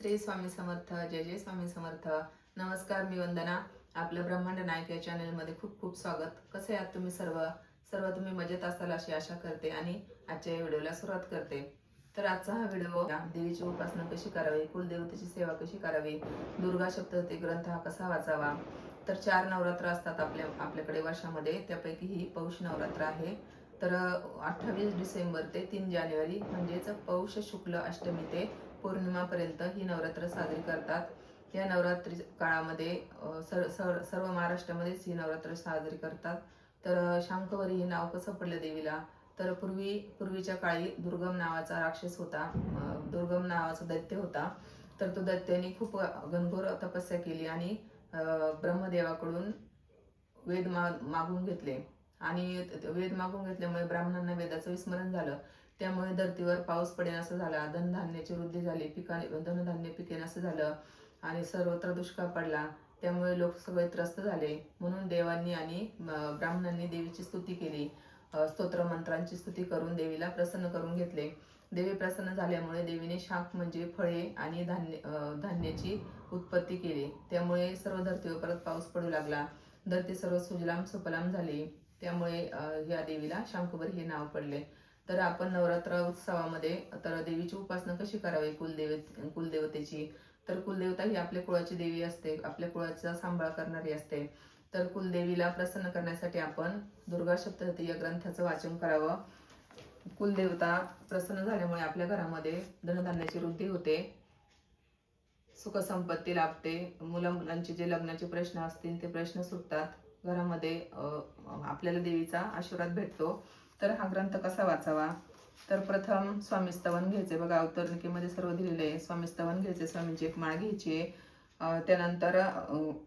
श्री स्वामी समर्थ जय जय स्वामी समर्थ. नमस्कार मी वंदना. आपलं ब्रह्मांड नायक या चॅनलमध्ये खूप खूप स्वागत. कसे आहात तुम्ही सर्व? सर्व तुम्ही मजेत असाल अशी आशा करते आणि आजच्या या व्हिडिओला सुरुवात करते. तर आजचा हा व्हिडिओ देवीची उपासना कशी करावी कुलदेवतेची सेवा कशी करावी दुर्गा सप्तती ग्रंथ हा कसा वाचावा? तर चार नवरात्र असतात आपल्या आपल्याकडे वर्षामध्ये. त्यापैकी ही पौष नवरात्र आहे. तर अठ्ठावीस डिसेंबर ते तीन जानेवारी म्हणजेच पौष शुक्ल अष्टमी ते पौर्णिमापर्यंत ही नवरात्र साजरी करतात. या नवरात्री काळामध्ये सर सर सर्व महाराष्ट्रामध्येच ही नवरात्र साजरी करतात. तर शांकवरी हे नाव कसं पडलं देवीला? तर पूर्वी पूर्वीच्या काळी दुर्गम नावाचा राक्षस होता. दुर्गम नावाचा दैत्य होता. तर तो दैत्याने खूप घनघोर तपस्या केली आणि ब्रह्मदेवाकडून वेद मा मागून घेतले. आणि वेद मागून घेतल्यामुळे ब्राह्मणांना वेदाचं विस्मरण झालं. त्यामुळे धरतीवर पाऊस पडेन असं झाला. धनधान्याची वृद्धी झाली. पिका धनधान्य पिकेन असं झालं आणि सर्वत्र दुष्काळ पडला. त्यामुळे लोक सगळे त्रस्त झाले. म्हणून देवांनी आणि ब्राह्मणांनी देवीची स्तुती केली. स्तोत्र मंत्रांची स्तुती करून देवीला प्रसन्न करून घेतले. देवी प्रसन्न झाल्यामुळे देवीने शाख म्हणजे फळे आणि धान्य धान्याची उत्पत्ती केली. त्यामुळे सर्व धर्तीवर परत पाऊस पडू लागला. धरती सर्व सुजलाम सुपलाम झाली. त्यामुळे या देवीला शांकुबर हे नाव पडले. तर आपण नवरात्र उत्सवामध्ये तर देवीची उपासना कशी करावी कुलदेव कुलदेवतेची? तर कुलदेवता ही आपल्या कुळाची देवी असते आपल्या कुळाचा सांभाळ करणारी असते. तर कुलदेवीला प्रसन्न करण्यासाठी आपण दुर्गा सप्तशती या ग्रंथाचं वाचन करावं. कुलदेवता प्रसन्न झाल्यामुळे आपल्या घरामध्ये धनधान्याची वृद्धी होते. सुखसंपत्ती लाभते. मुलं मुलांचे जे लग्नाचे प्रश्न असतील ते प्रश्न सुटतात. घरामध्ये आपल्याला देवीचा आशीर्वाद भेटतो. तर हा ग्रंथ कसा वाचावा? तर प्रथम स्वामी स्तवन घ्यायचे. बघा अवतरणिकेमध्ये सर्व दिलेले आहे. स्वामी स्तवन घ्यायचे स्वामींची एक माळ घ्यायची त्यानंतर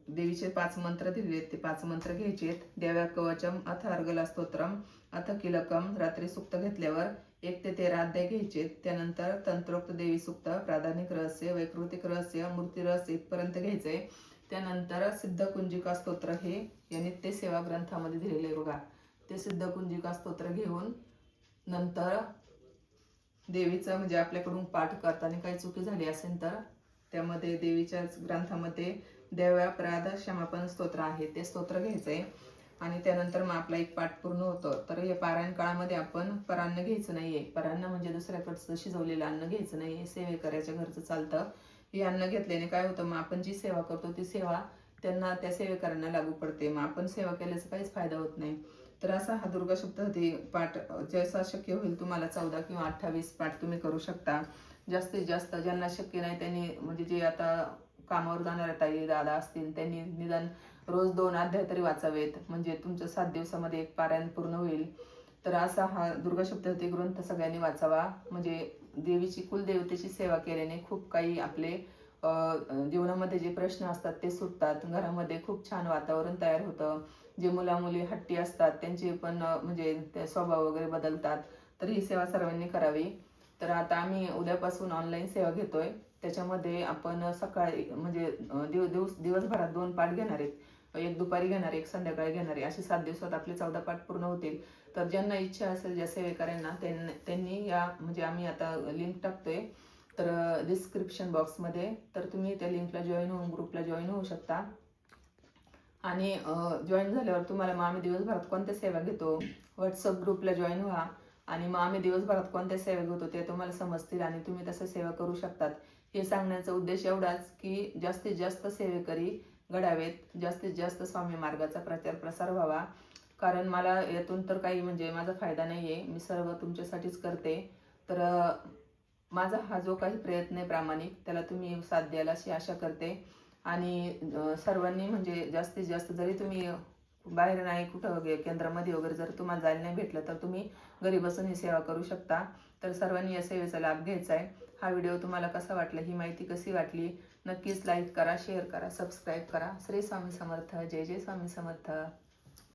देवीचे पाच मंत्र दिलेले आहेत. ते पाच मंत्र घ्यायचे देव्या कवचम अथ अर्गला स्तोत्रम अथ किलकम रात्री सुक्त घेतल्यावर एक ते तेरा अध्याय घ्यायचे त्यानंतर तंत्रोक्त देवी सुक्त प्राधानिक रहस्य वैकृतिक रहस्य मूर्ती रहस्य इथपर्यंत घ्यायचे त्यानंतर सिद्ध कुंजिका स्तोत्र हे या नित्य सेवा ग्रंथामध्ये दिलेले आहे बघा. ते सिद्ध कुंजिका स्तोत्र घेऊन नंतर देवीचं म्हणजे आपल्याकडून पाठ करताना काही चुकी झाली असेल तर त्यामध्ये देवीच्या ग्रंथामध्ये देव्या प्राध क्षमापन स्तोत्र आहे ते स्तोत्र घ्यायचंय. आणि त्यानंतर मग आपला एक पाठ पूर्ण होतं. तर हे पारायण काळामध्ये आपण परान्न घ्यायचं नाहीये. परान्न म्हणजे दुसऱ्याकडचं शिजवलेलं अन्न घ्यायचं नाहीये सेवे करायच्या घरचं चालतं. हे अन्न घेतल्याने काय होतं? मग आपण जी सेवा करतो ती सेवा त्यांना त्या सेवेकरांना लागू पडते. मग आपण सेवा केल्याचा काहीच फायदा होत नाही. तर असा हा दुर्गा सप्तशती पाठ जसा शक्य होईल तुम्हाला चौदा किंवा अठ्ठावीस पाठ तुम्ही करू शकता. जास्तीत जास्त ज्यांना शक्य नाही त्यांनी म्हणजे जे आता कामावर जाणाऱ्या ताई दादा असतील त्यांनी निदान रोज दोन अध्याय तरी वाचावेत. म्हणजे तुमचं सात दिवसामध्ये एक पारायण पूर्ण होईल. तर असा हा दुर्गा सप्तशती ग्रंथ सगळ्यांनी वाचावा. म्हणजे देवीची कुलदेवतेची सेवा केल्याने खूप काही आपले जीवनामध्ये जे प्रश्न असतात ते सुटतात. घरामध्ये खूप छान वातावरण तयार होतं. जे मुलामुली हट्टी असतात त्यांचे पण म्हणजे स्वभाव वगैरे बदलतात. तर ही सेवा सर्वांनी करावी. तर आता आम्ही उद्यापासून ऑनलाईन सेवा घेतोय. त्याच्यामध्ये आपण सकाळी म्हणजे दिव दिवस दिवसभरात दोन पाठ घेणार आहेत. एक दुपारी घेणार एक संध्याकाळी घेणार आहे. असे सात दिवसात आपले चौदा पाठ पूर्ण होतील. तर ज्यांना इच्छा असेल ज्या सेवेकऱ्यांना त्यांनी या म्हणजे आम्ही आता लिंक टाकतोय. तर डिस्क्रिप्शन बॉक्समध्ये तर तुम्ही त्या लिंकला जॉईन होऊन ग्रुपला जॉईन होऊ शकता. आणि जॉईन झाल्यावर तुम्हाला मग आम्ही दिवसभरात कोणत्या सेवा घेतो व्हॉट्सअप ग्रुपला जॉईन व्हा. आणि मग आम्ही दिवसभरात कोणत्या सेवा घेतो ते तुम्हाला समजतील आणि तुम्ही तसं सेवा करू शकतात. हे सांगण्याचा उद्देश एवढाच की जास्तीत जास्त सेवेकरी घडावेत. जास्तीत जास्त स्वामी मार्गाचा प्रचार प्रसार व्हावा. कारण मला यातून तर काही म्हणजे माझा फायदा नाही आहे मी सर्व तुमच्यासाठीच करते. तर माझा हा जो काही प्रयत्न आहे प्रामाणिक त्याला तुम्ही साथ द्याल अशी आशा करते. आणि सर्वांनी म्हणजे जास्तीत जास्त जरी तुम्ही बाहेर नाही कुठं वगैरे केंद्रामध्ये वगैरे जर तुम्हाला जायला नाही भेटलं तर तुम्ही घरी बसून ही सेवा करू शकता. तर सर्वांनी या सेवेचा लाभ घ्यायचा आहे. हा व्हिडिओ तुम्हाला कसा वाटला ही माहिती कशी वाटली नक्कीच लाईक करा शेअर करा सबस्क्राईब करा. श्री स्वामी समर्थ जय जय स्वामी समर्थ.